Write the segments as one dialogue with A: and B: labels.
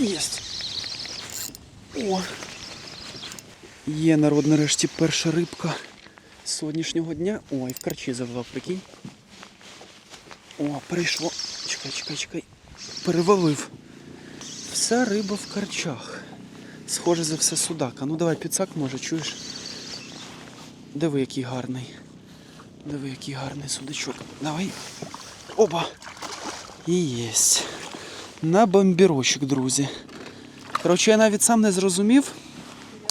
A: Єсть. О. Є народ нарешті перша рибка сьогоднішнього дня. Ой, в карчі завела, прикинь. О, перейшло. Чекай, чекай, чекай. Перевалив. Вся риба в карчах. Схоже за все судака. Ну давай підсак може, чуєш? Диви, який гарний. Диви, який гарний судачок. Давай. Опа! І єсть. На бомбірочок, друзі. Коротше, я навіть сам не зрозумів,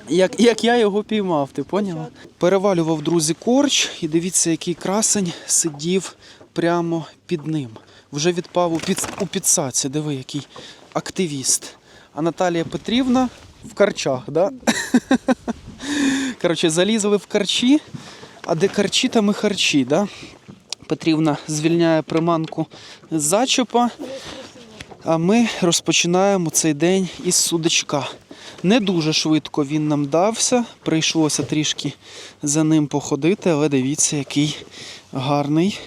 A: як, як я його піймав, ти поняла? Перевалював, друзі, корч, і дивіться, який красень сидів прямо під ним. Вже відпав у, під, у підсаці, диви, який активіст. А Наталія Петрівна в карчах, да? Коротше, залізли в карчі, а де карчі, там і харчі, да? Петрівна звільняє приманку з зачепа, а ми розпочинаємо цей день із судачка. Не дуже швидко він нам дався, прийшлося трішки за ним походити, але дивіться, який гарний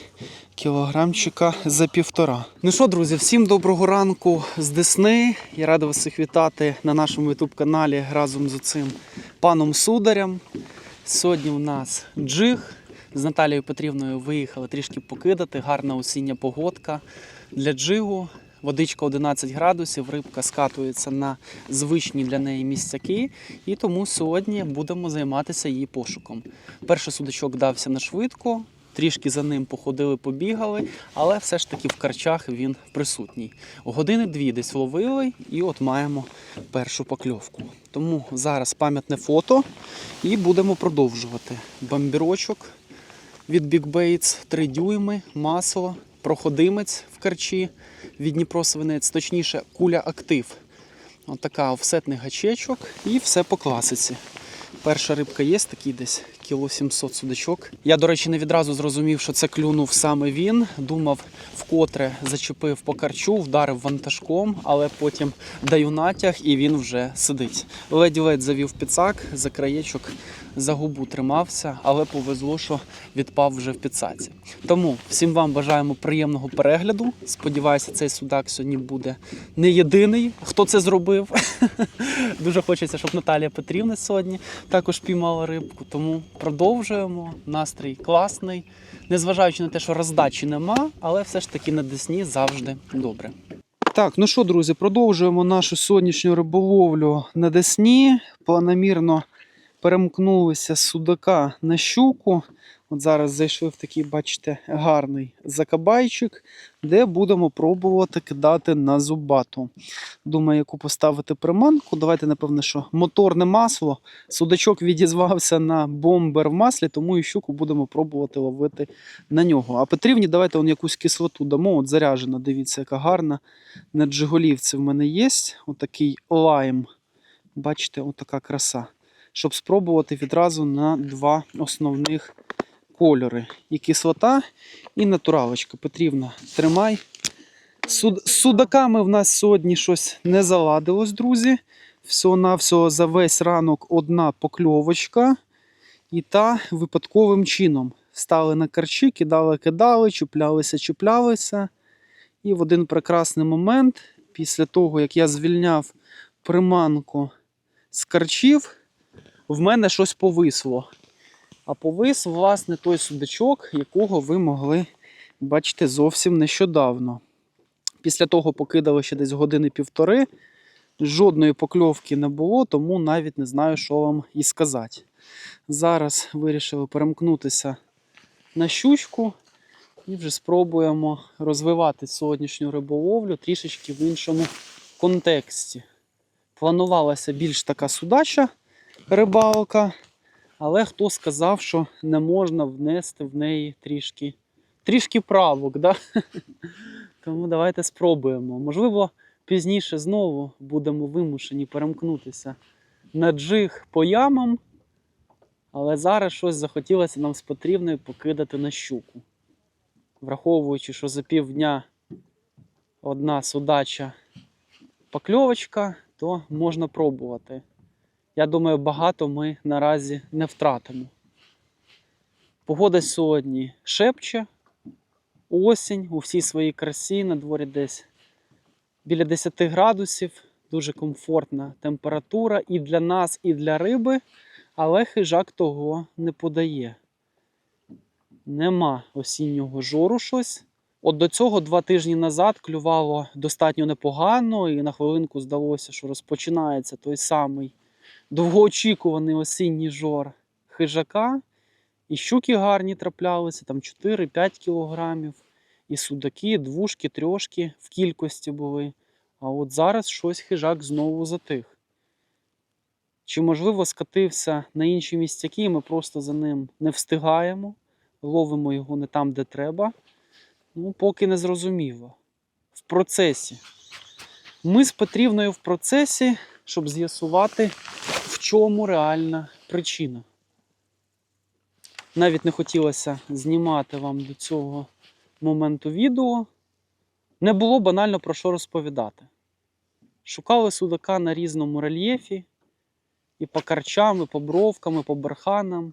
A: кілограмчика за півтора. Ну що, друзі, всім доброго ранку з Десни. Я радий вас всіх вітати на нашому youtube каналі разом з цим паном Сударем. Сьогодні у нас джиг. З Наталією Петрівною виїхали трішки покидати. Гарна осіння погодка для джигу. Водичка 11 градусів, рибка скатується на звичні для неї місцяки, і тому сьогодні будемо займатися її пошуком. Перший судачок дався на швидко, трішки за ним походили, побігали, але все ж таки в карчах він присутній. Години дві десь ловили, і от маємо першу покльовку. Тому зараз пам'ятне фото і будемо продовжувати. Бамбірочок від Big Baits 3 дюйми, масло, проходимець в карчі від Дніпро свинець, точніше, куля актив. От така офсетний гачечок і все по класиці. Перша рибка є, такий десь кіло 700 судачок. Я, до речі, не відразу зрозумів, що це клюнув саме він. Думав, вкотре зачепив по карчу, вдарив вантажком, але потім даю натяг і він вже сидить. Ледь-ледь завів підсак, за краєчок за губу тримався, але повезло, що відпав вже в підсаці. Тому всім вам бажаємо приємного перегляду. Сподіваюся, цей судак сьогодні буде не єдиний, хто це зробив. Дуже хочеться, щоб Наталія Петрівна сьогодні також піймала рибку. Тому продовжуємо. Настрій класний. Незважаючи на те, що роздачі нема, але все ж таки на Десні завжди добре. Так, ну що, друзі, продовжуємо нашу сьогоднішню риболовлю на Десні. Планомірно перемкнулися з судака на щуку. От зараз зайшли в такий, бачите, гарний закабайчик, де будемо пробувати кидати на зубату. Думаю, яку поставити приманку. Давайте, напевне, що моторне масло. Судачок відізвався на бомбер в маслі, тому і щуку будемо пробувати ловити на нього. А Петрівні, давайте он якусь кислоту дамо. От заряжена, дивіться, яка гарна. На джиголівці в мене є отакий лайм. Бачите, отака краса. Щоб спробувати відразу на два основних кольори. І кислота, і натуралочка. Петрівна, тримай. Суд... З судаками в нас сьогодні щось не заладилось, друзі. Всього-навсього за весь ранок одна покльовочка. І та випадковим чином стали на карчі, кидали, кидали, чіплялися, чіплялися. І в один прекрасний момент, після того, як я звільняв приманку з карчів, в мене щось повисло. А повис, власне, той судачок, якого ви могли бачити зовсім нещодавно. Після того покидали ще десь години півтори. Жодної покльовки не було, тому навіть не знаю, що вам і сказати. Зараз вирішили перемкнутися на щучку і вже спробуємо розвивати сьогоднішню риболовлю трішечки в іншому контексті. Планувалася більш така судача рибалка, але хто сказав, що не можна внести в неї трішки, трішки правок. Да? Тому давайте спробуємо. Можливо, пізніше знову будемо вимушені перемкнутися на джиг по ямам, але зараз щось захотілося нам з потрібною покидати на щуку. Враховуючи, що за півдня одна судача покльовочка, то можна пробувати. Я думаю, багато ми наразі не втратимо. Погода сьогодні шепче, осінь у всій своїй красі, на дворі десь біля 10 градусів, дуже комфортна температура і для нас, і для риби, але хижак того не подає. Нема осіннього жору щось. От до цього два тижні назад клювало достатньо непогано, і на хвилинку здалося, що розпочинається той самий довгоочікуваний осінній жор хижака. І щуки гарні траплялися, там 4-5 кілограмів, і судаки, двушки, трьошки в кількості були. А от зараз щось хижак знову затих. Чи можливо скатився на інші місцяки, і ми просто за ним не встигаємо, ловимо його не там, де треба. Ну, поки не зрозуміло. В процесі. Ми з Петрівною в процесі, щоб з'ясувати, чому реальна причина. Навіть не хотілося знімати вам до цього моменту відео. Не було банально про що розповідати. Шукали судака на різному рельєфі, і по карчам, і по бровкам, і по барханам.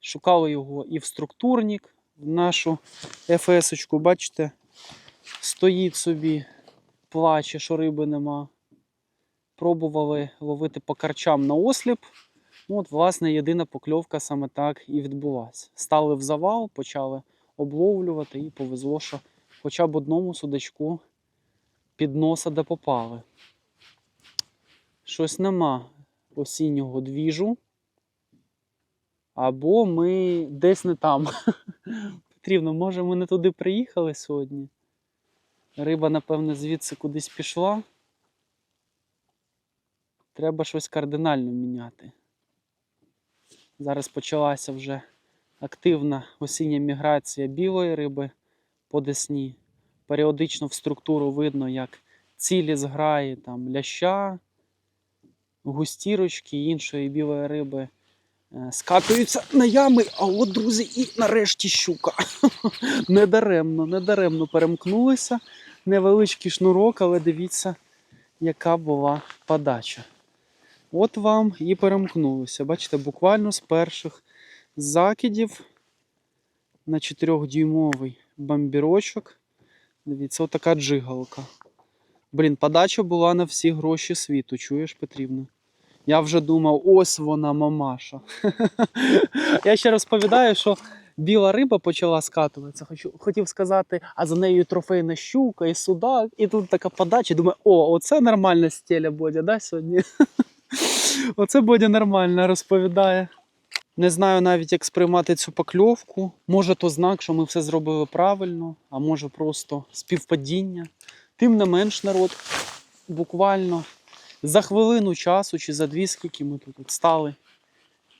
A: Шукали його і в структурник, в нашу ефесочку, бачите, стоїть собі, плаче, що риби нема. Пробували ловити по карчам на осліп. Ну, от, власне, єдина покльовка саме так і відбулася. Стали в завал, почали обловлювати і повезло, що хоча б одному судачку під носа де попали. Щось нема осіннього двіжу. Або ми десь не там. Потрібно, може, ми не туди приїхали сьогодні. Риба, напевне, звідси кудись пішла. Треба щось кардинально міняти. Зараз почалася вже активна осіння міграція білої риби по десні. Періодично в структуру видно, як цілі зграї там, ляща, густірочки іншої білої риби е, скатуються на ями. А от, друзі, і нарешті щука. Недаремно, недаремно перемкнулися. Невеличкий шнурок, але дивіться, яка була подача. От вам і перемкнулося. Бачите, буквально з перших закидів на 4-дюймовий бамбірочок. Дивіться, отака джигалка. Блін, подача була на всі гроші світу, чуєш, потрібно. Я вже думав, ось вона, мамаша. Я ще розповідаю, що біла риба почала скатуватися. Хотів сказати, а за нею трофейна щука, і судак, і тут така подача. Думаю, о, оце нормальна стеля Бодя, да, сьогодні? Оце Бодя нормально розповідає. Не знаю навіть, як сприймати цю покльовку. Може, то знак, що ми все зробили правильно, а може просто співпадіння. Тим не менш, народ, буквально за хвилину часу чи за дві, скільки ми тут стали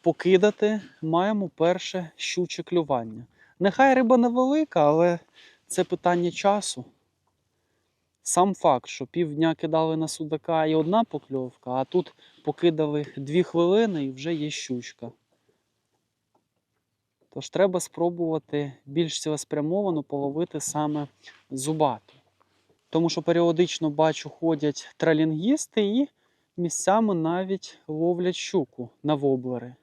A: покидати, маємо перше щуче клювання. Нехай риба невелика, але це питання часу. Сам факт, що півдня кидали на судака і одна покльовка, а тут покидали дві хвилини і вже є щучка. Тож треба спробувати більш цілеспрямовано половити саме зубату. Тому що періодично бачу, ходять тралінгісти і місцями навіть ловлять щуку на воблери.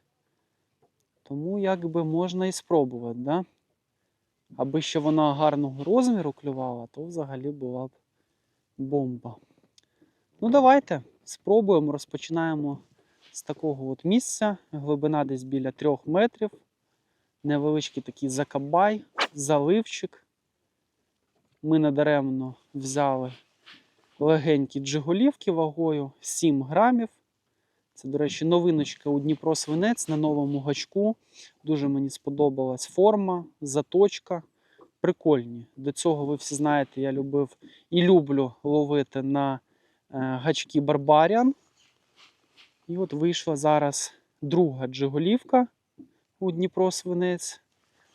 A: Тому якби можна і спробувати, да? аби ще вона гарного розміру клювала, то взагалі була б бомба. Ну, давайте спробуємо, розпочинаємо з такого от місця. Глибина десь біля 3 метрів. Невеличкий такий закабай, заливчик. Ми надаремно взяли легенькі джиголівки вагою 7 грамів. Це, до речі, новиночка у Дніпро Свинець на новому гачку. Дуже мені сподобалась форма, заточка. Прикольні. До цього ви всі знаєте, я любив і люблю ловити на е, гачки Барбаріан. І от вийшла зараз друга джиголівка у Дніпро Свинець,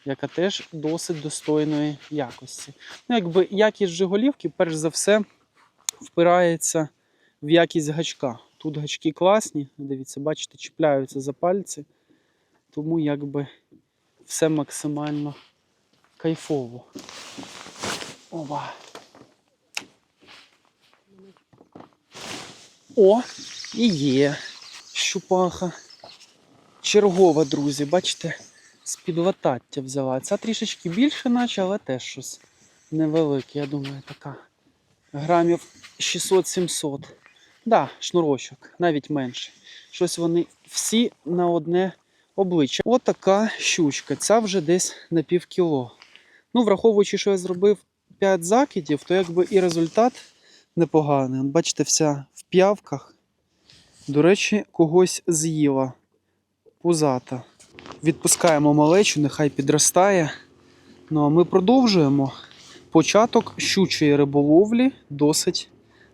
A: яка теж досить достойної якості. Ну, якби якість джиголівки, перш за все, впирається в якість гачка. Тут гачки класні, дивіться, бачите, чіпляються за пальці, тому якби все максимально кайфово. Ова. О, і є щупаха. Чергова, друзі, бачите, з-під латаття взяла. Ця трішечки більше, наче, але теж щось невелике, я думаю, така Грамів 600-700. Да, шнурочок, навіть менше. Щось вони всі на одне обличчя. Отака щучка. Ця вже десь на пів кіло. Ну, враховуючи, що я зробив 5 закидів, то якби і результат непоганий. Бачите, вся в п'явках. До речі, когось з'їла. Пузата. Відпускаємо малечу, нехай підростає. Ну а ми продовжуємо. Початок щучої риболовлі досить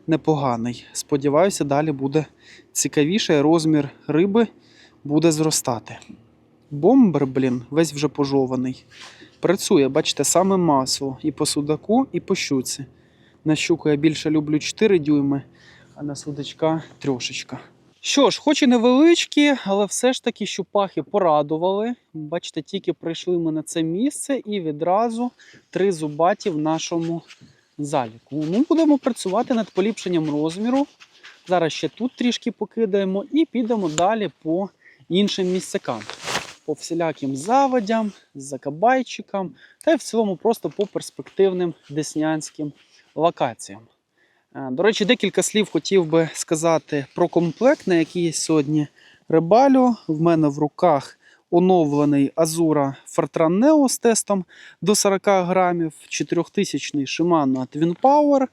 A: непоганий. Сподіваюся, далі буде цікавіше, розмір риби буде зростати. Бомбер, блін, весь вже пожований. Працює, бачите, саме масло і по судаку, і по щуці. На щуку я більше люблю 4 дюйми, а на судачка трошечка. Що ж, хоч і невеличкі, але все ж таки щупахи порадували. Бачите, тільки прийшли ми на це місце і відразу три зубаті в нашому заліку. Ну, будемо працювати над поліпшенням розміру. Зараз ще тут трішки покидаємо і підемо далі по іншим місцякам. По всіляким заводям, закабайчикам та й в цілому просто по перспективним деснянським локаціям. Е, До речі, декілька слів хотів би сказати про комплект, на який сьогодні рибалю. В мене в руках оновлений Azura Fortran Neo з тестом до 40 грамів, 4000 Shimano Twin Power,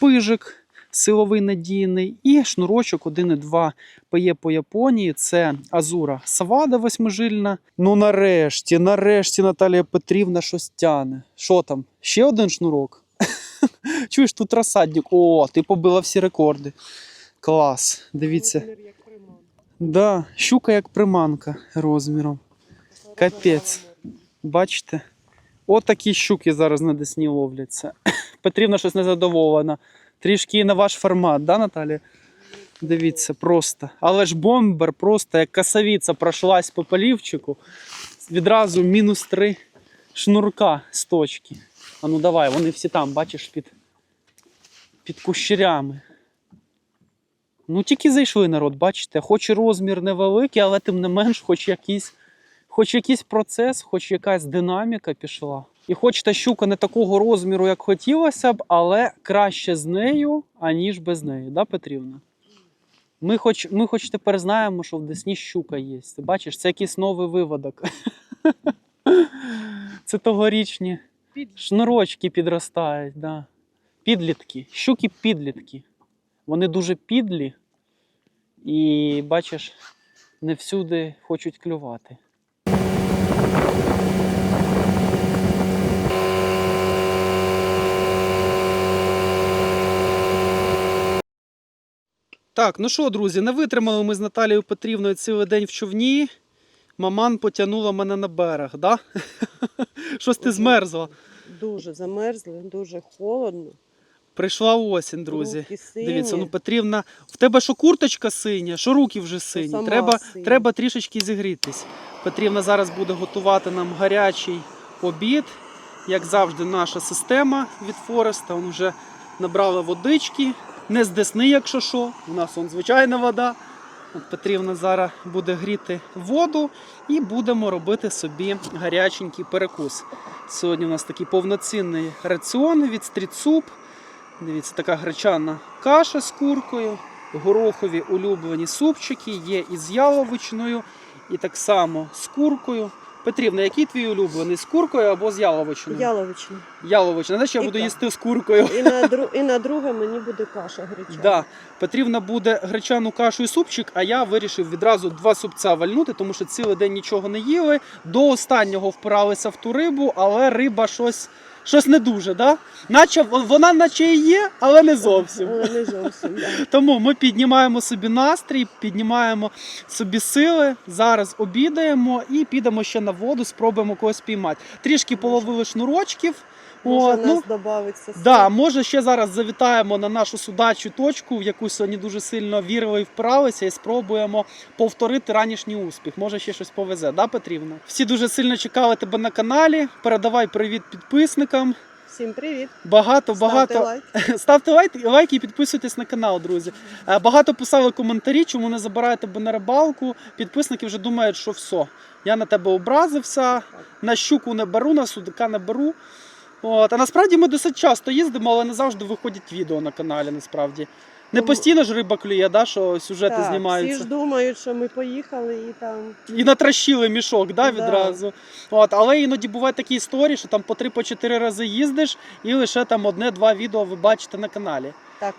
A: пижик силовий надійний і шнурочок 1,2 PE по Японії. Це Azura Savada восьмижильна. Ну нарешті, нарешті Наталія Петрівна щось тяне. Що там? Ще один шнурок? Чуєш, тут розсадник. О, ти побила всі рекорди. Клас. Дивіться. Да, щука як приманка розміром. Капець. Бачите? Отакі щуки зараз на Десні ловляться. Петрівна щось незадоволена. Трішки на ваш формат, да, Наталія? Дивіться, просто. Але ж бомбер просто як касавіця пройшлась по полівчику. Відразу мінус три шнурка з точки. А ну давай, вони всі там, бачиш, під, під кущерями. Ну, тільки зайшли народ, бачите, хоч і розмір невеликий, але тим не менш, хоч якийсь, хоч якийсь процес, хоч якась динаміка пішла. І хоч та щука не такого розміру, як хотілося б, але краще з нею, аніж без неї, да, Петрівна? Ми хоч, ми хоч тепер знаємо, що в Десні щука є. Ти бачиш, це якийсь новий виводок. Це тогорічні шнурочки підростають, да. Підлітки, щуки підлітки. Вони дуже підлі і, бачиш, не всюди хочуть клювати. Так, ну що, друзі, не витримали ми з Наталією Петрівною цілий день в човні. Маман потягнула мене на берег, да? Щось ти змерзла.
B: дуже замерзли, дуже холодно.
A: Прийшла осінь, друзі.
B: Руки сині.
A: Дивіться, ну Петрівна, в тебе що курточка синя, що руки вже сині.
B: сама
A: Треба,
B: синя.
A: треба трішечки зігрітись. Петрівна зараз буде готувати нам гарячий обід. Як завжди, наша система від Фореста. Он вже набрала водички. Не з десни, якщо що. У нас он звичайна вода. От Петрівна зараз буде гріти воду і будемо робити собі гаряченький перекус. Сьогодні у нас такий повноцінний раціон від стрітсуп. Дивіться, така гречана каша з куркою, горохові улюблені супчики, є із яловичиною, і так само з куркою. Петрівна, який твій улюблений? З куркою або з яловичиною?
B: Яловична.
A: Яловичина. Знаєш, я
B: І
A: буду
B: так.
A: їсти з куркою.
B: І на, дру... і на друге мені буде каша гречана.
A: Да. Петрівна буде гречану кашу і супчик, а я вирішив відразу два супця вальнути, тому що цілий день нічого не їли. До останнього впиралися в ту рибу, але риба щось, щось не дуже. Да? Наче вона наче і є, але не зовсім.
B: Але не зовсім. Да.
A: Тому ми піднімаємо собі настрій, піднімаємо собі сили. Зараз обідаємо і підемо ще на воду, спробуємо когось піймати. Трішки половили шнурочків.
B: Може,
A: От,
B: нас
A: ну,
B: додається.
A: Да, може ще зараз завітаємо на нашу судачу точку, в яку сьогодні дуже сильно вірили і впиралися, і спробуємо повторити ранішній успіх. Може ще щось повезе, да, Петрівна? Всі дуже сильно чекали тебе на каналі. Передавай привіт підписникам.
B: Всім привіт.
A: Багато,
B: Ставте
A: багато
B: лайк.
A: ставте лайк, лайки і підписуйтесь на канал, друзі. Е, Багато писали коментарі, чому не забираєте тебе на рибалку. Підписники вже думають, що все. Я на тебе образився, на щуку не беру, на судика не беру. От, а насправді ми досить часто їздимо, але не завжди виходять відео на каналі, насправді. Не постійно ж риба клює, да, що сюжети
B: так,
A: знімаються.
B: Всі ж думають, що ми поїхали і там.
A: І натращили мішок, да,
B: Да.
A: відразу. От, але іноді бувають такі історії, що там по три-чотири рази їздиш, і лише там одне-два відео ви бачите на каналі.
B: Так,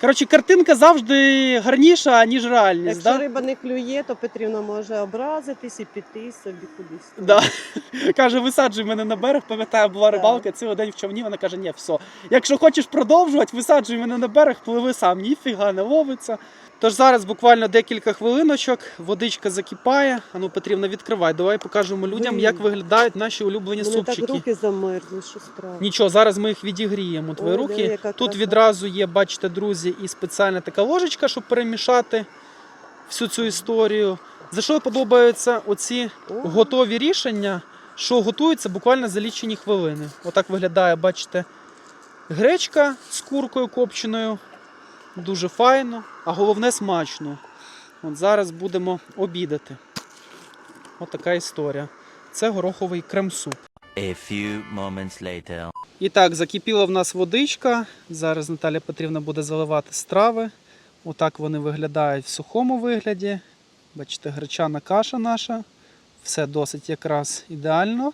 A: Коротше, картинка завжди гарніша, ніж реальність.
B: якщо
A: Да?
B: риба не клює, то Петрівна може образитись і піти собі кудись.
A: Да. Каже, висаджуй мене на берег. Пам'ятаю, була рибалка, цілий день в човні. Вона каже, ні, все. Якщо хочеш продовжувати, висаджуй мене на берег, пливи сам. Ніфіга не ловиться. Тож зараз буквально декілька хвилиночок, водичка закипає. Ану, Петрівна, відкривай. Давай покажемо людям, як виглядають наші улюблені
B: Мене
A: супчики.
B: так руки замерзли, що страшно.
A: Нічого, зараз ми їх відігріємо. Твої
B: Ой,
A: руки.
B: диви,
A: Тут
B: краса.
A: відразу є, бачите, друзі, і спеціальна така ложечка, щоб перемішати всю цю історію. За що подобаються оці
B: О,
A: готові рішення, що готуються буквально за лічені хвилини. Отак виглядає, бачите, гречка з куркою копченою. Дуже файно, а головне смачно. От зараз будемо обідати. Отака історія. Це гороховий крем-суп.
C: A few moments later.
A: І так, закипіла в нас водичка. Зараз Наталя Петрівна буде заливати страви. Отак вони виглядають в сухому вигляді. Бачите, гречана каша наша. Все досить якраз ідеально.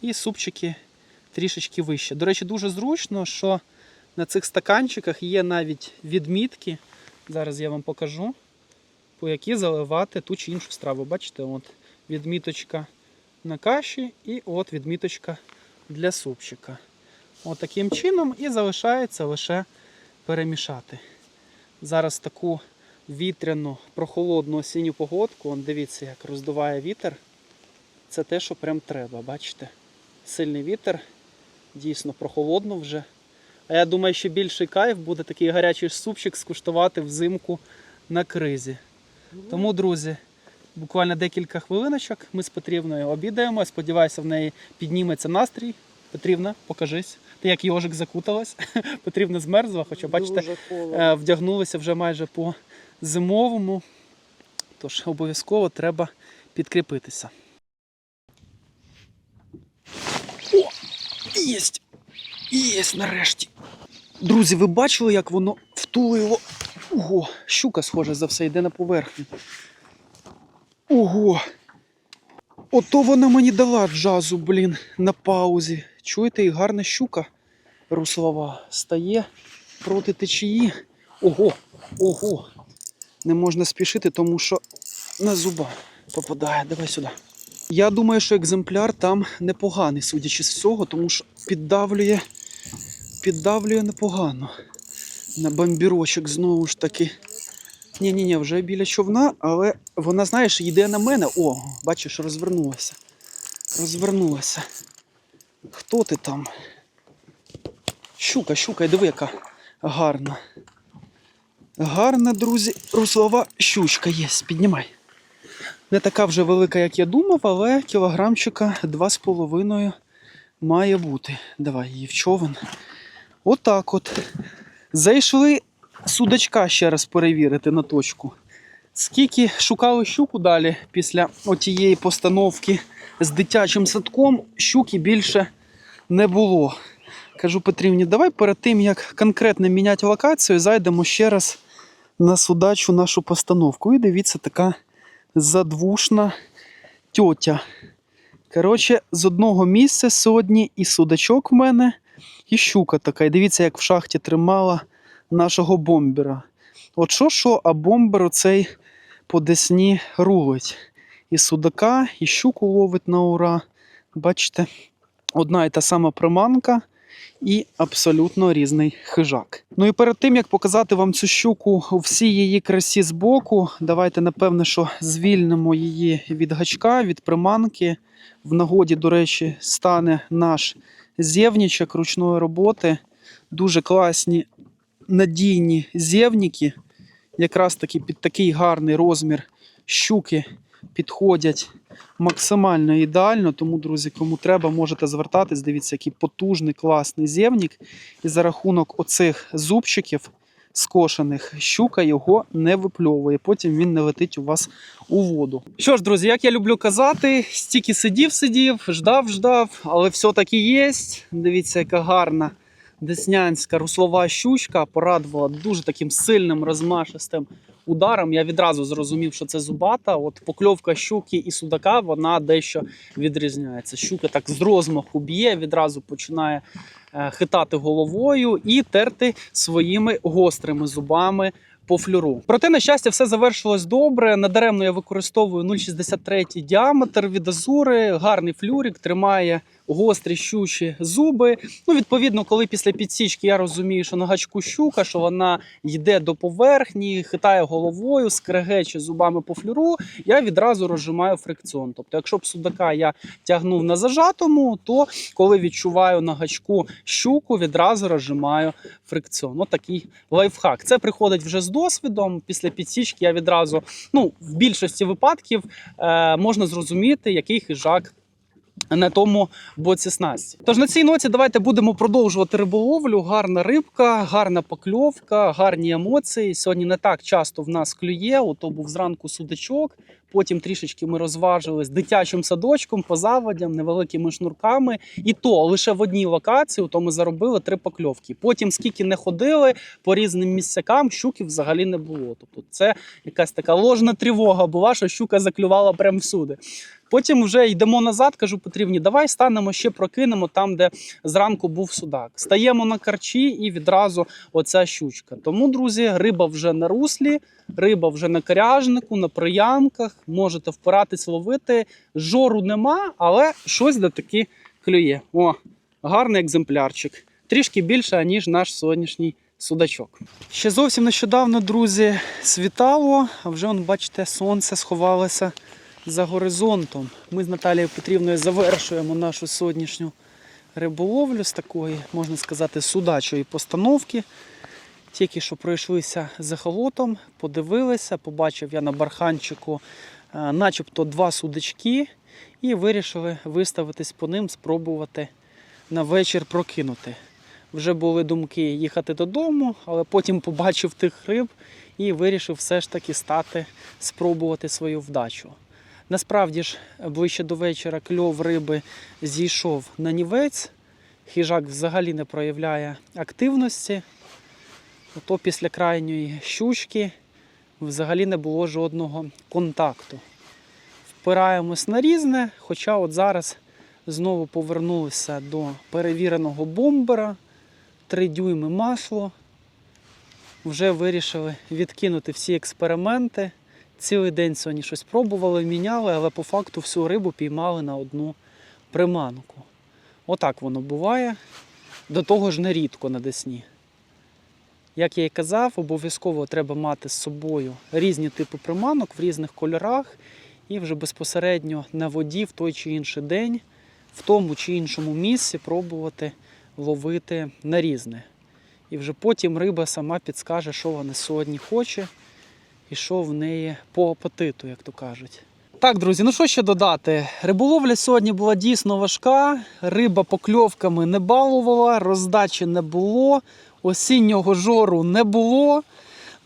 A: І супчики трішечки вище. До речі, дуже зручно, що на цих стаканчиках є навіть відмітки. Зараз я вам покажу, по які заливати ту чи іншу страву. Бачите, от відміточка на каші і от відміточка для супчика. От таким чином і залишається лише перемішати. Зараз таку вітряну, прохолодну осінню погодку, он дивіться, як роздуває вітер. Це те, що прям треба, бачите? Сильний вітер, дійсно прохолодно вже. А я думаю, що більший кайф буде такий гарячий супчик скуштувати взимку на кризі. Тому, друзі, буквально декілька хвилиночок ми з Петрівною обідаємо. Сподіваюся, в неї підніметься настрій. Петрівна, покажись. Ти як йожик закуталась. Петрівна змерзла, хоча бачите, е, вдягнулися вже майже по зимовому. Тож обов'язково треба підкріпитися. О! Єсть! Єсть нарешті! Друзі, ви бачили, як воно втулило? Ого, щука, схоже, за все йде на поверхню. Ого! Ото вона мені дала джазу, блін, на паузі. Чуєте, і гарна щука руслова стає проти течії. Ого, ого. Не можна спішити, тому що на зуба попадає. Давай сюди. Я думаю, що екземпляр там непоганий, судячи з всього, тому що піддавлює, піддавлює непогано. На бамбірочок знову ж таки. Ні, ні, ні, вже біля човна, але вона, знаєш, йде на мене. О, бачиш, розвернулася. Розвернулася. Хто ти там? Щука, щука, диви, яка гарна. Гарна, друзі, руслова щучка є. Піднімай. Не така вже велика, як я думав, але кілограмчика 2,5 має бути. Давай її в човен. Отак от. Зайшли судачка ще раз перевірити на точку. Скільки шукали щуку далі після отієї постановки з дитячим садком, щуки більше не було. Кажу Петрівні, давай перед тим, як конкретно міняти локацію, зайдемо ще раз на судачу нашу постановку. І дивіться, така задвушна тьотя. Коротше, з одного місця сьогодні і судачок в мене, і щука така. І дивіться, як в шахті тримала нашого бомбера. От що, що, а бомбер оцей по десні рулить. І судака, і щуку ловить на ура. Бачите, одна і та сама приманка і абсолютно різний хижак. Ну і перед тим як показати вам цю щуку у всій її красі збоку, давайте напевне, що звільнимо її від гачка, від приманки. В нагоді, до речі, стане наш зєвнічок ручної роботи. Дуже класні надійні зєвніки. Якраз таки під такий гарний розмір щуки підходять максимально ідеально. Тому, друзі, кому треба, можете звертатись. Дивіться, який потужний, класний зєвнік. І за рахунок оцих зубчиків скошених. Щука його не випльовує. Потім він не летить у вас у воду. Що ж, друзі, як я люблю казати, стільки сидів, сидів, ждав, ждав, але все-таки є. Дивіться, яка гарна деснянська руслова щучка порадувала дуже таким сильним розмашистим ударом. Я відразу зрозумів, що це зубата. От покльовка щуки і судака вона дещо відрізняється. Щука так з розмаху б'є, відразу починає е, хитати головою і терти своїми гострими зубами. По флюру. Проте, на щастя, все завершилось добре. Надаремно я використовую 0,63 діаметр від азури, гарний флюрик, тримає гострі щучі зуби. Ну, відповідно, коли після підсічки я розумію, що на гачку щука, що вона йде до поверхні, хитає головою, скрегече зубами по флюру, я відразу розжимаю фрикціон. Тобто, якщо б судака я тягнув на зажатому, то коли відчуваю на гачку щуку, відразу розжимаю фрикціон. Ось такий лайфхак. Це приходить вже з досвідом. Після підсічки я відразу, ну, в більшості випадків е, можна зрозуміти, який хижак на тому боці снасті. Тож на цій ноті давайте будемо продовжувати риболовлю. Гарна рибка, гарна покльовка, гарні емоції. Сьогодні не так часто в нас клює. Ото був зранку судачок. Потім трішечки ми розважили з дитячим садочком, по заводям, невеликими шнурками. І то лише в одній локації, то ми заробили три покльовки. Потім, скільки не ходили по різним місцякам, щуків взагалі не було. Тобто, це якась така ложна тривога була, що щука заклювала прямо всюди. Потім вже йдемо назад, кажу потрібні, давай станемо ще прокинемо там, де зранку був судак. Стаємо на карчі і відразу оця щучка. Тому, друзі, риба вже на руслі, риба вже на коряжнику, на приямках. Можете впиратись, ловити. Жору нема, але щось де таки клює. О, гарний екземплярчик. Трішки більше, ніж наш сьогоднішній судачок. Ще зовсім нещодавно, друзі, світало, а вже, он, бачите, сонце сховалося за горизонтом. Ми з Наталією Петрівною завершуємо нашу сьогоднішню риболовлю з такої, можна сказати, судачої постановки. Тільки що пройшлися за холотом, подивилися, побачив я на барханчику е, начебто два судачки і вирішили виставитись по ним, спробувати на вечір прокинути. Вже були думки їхати додому, але потім побачив тих риб і вирішив все ж таки стати, спробувати свою вдачу. Насправді ж, ближче до вечора кльов риби зійшов на нівець. Хижак взагалі не проявляє активності. То після крайньої щучки взагалі не було жодного контакту. Впираємось на різне, хоча от зараз знову повернулися до перевіреного бомбера, 3 дюйми масло. Вже вирішили відкинути всі експерименти. Цілий день сьогодні щось пробували, міняли, але по факту всю рибу піймали на одну приманку. Отак воно буває. До того ж нерідко на Десні. Як я і казав, обов'язково треба мати з собою різні типи приманок в різних кольорах і вже безпосередньо на воді в той чи інший день, в тому чи іншому місці пробувати ловити на різне. І вже потім риба сама підскаже, що вона сьогодні хоче і що в неї по апетиту, як то кажуть. Так, друзі, ну що ще додати? Риболовля сьогодні була дійсно важка, риба покльовками не балувала, роздачі не було, осіннього жору не було.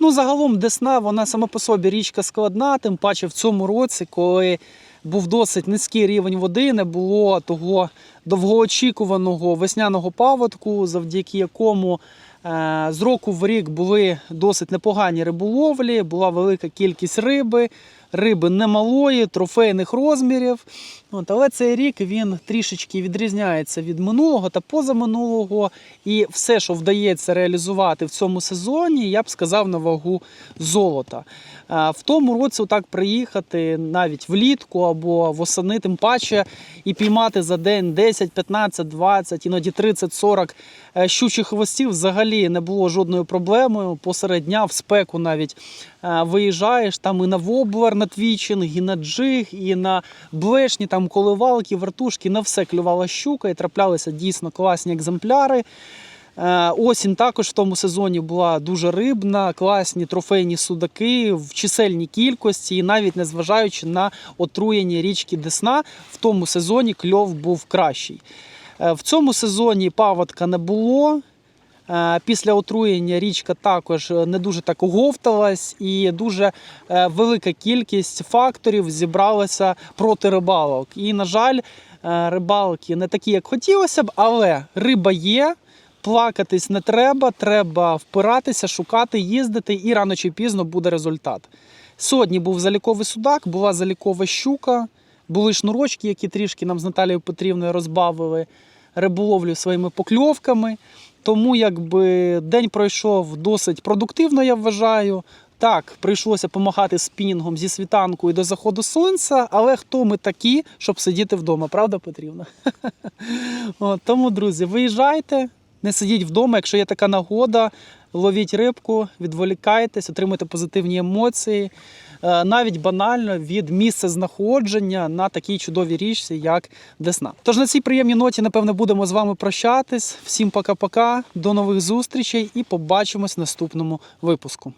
A: Ну, загалом Десна, вона сама по собі річка складна, тим паче в цьому році, коли був досить низький рівень води, не було того довгоочікуваного весняного паводку, завдяки якому е, з року в рік були досить непогані риболовлі, була велика кількість риби, риби немалої, трофейних розмірів. От, але цей рік він трішечки відрізняється від минулого та позаминулого. І все, що вдається реалізувати в цьому сезоні, я б сказав на вагу золота. В тому році так приїхати навіть влітку або восени, тим паче, і піймати за день 10, 15, 20, іноді 30, 40 е, щучих хвостів взагалі не було жодною проблемою. Посеред дня в спеку навіть е, виїжджаєш там і на воблер, на твічинг, і на джиг, і на блешні, там коливалки, вертушки, на все клювала щука і траплялися дійсно класні екземпляри. Е, Осінь також в тому сезоні була дуже рибна, класні трофейні судаки в чисельній кількості, і навіть незважаючи на отруєння річки Десна, в тому сезоні кльов був кращий. Е, В цьому сезоні паводка не було. Е, Після отруєння річка також не дуже так оговталась, і дуже велика кількість факторів зібралася проти рибалок. І, на жаль, рибалки не такі, як хотілося б, але риба є. Плакатись не треба, треба впиратися, шукати, їздити, і рано чи пізно буде результат. Сьогодні був заліковий судак, була залікова щука, були шнурочки, які трішки нам з Наталією Петрівною розбавили риболовлю своїми покльовками. Тому якби день пройшов досить продуктивно, я вважаю. Так, прийшлося помагати спінінгом зі світанку і до заходу сонця, але хто ми такі, щоб сидіти вдома, правда, Петрівна? Тому, друзі, виїжджайте, не сидіть вдома, якщо є така нагода, ловіть рибку, відволікайтесь, отримуйте позитивні емоції, е, навіть банально від місця знаходження на такій чудовій річці, як Десна. Тож на цій приємній ноті, напевно, будемо з вами прощатись. Всім пока-пока, до нових зустрічей і побачимось в наступному випуску.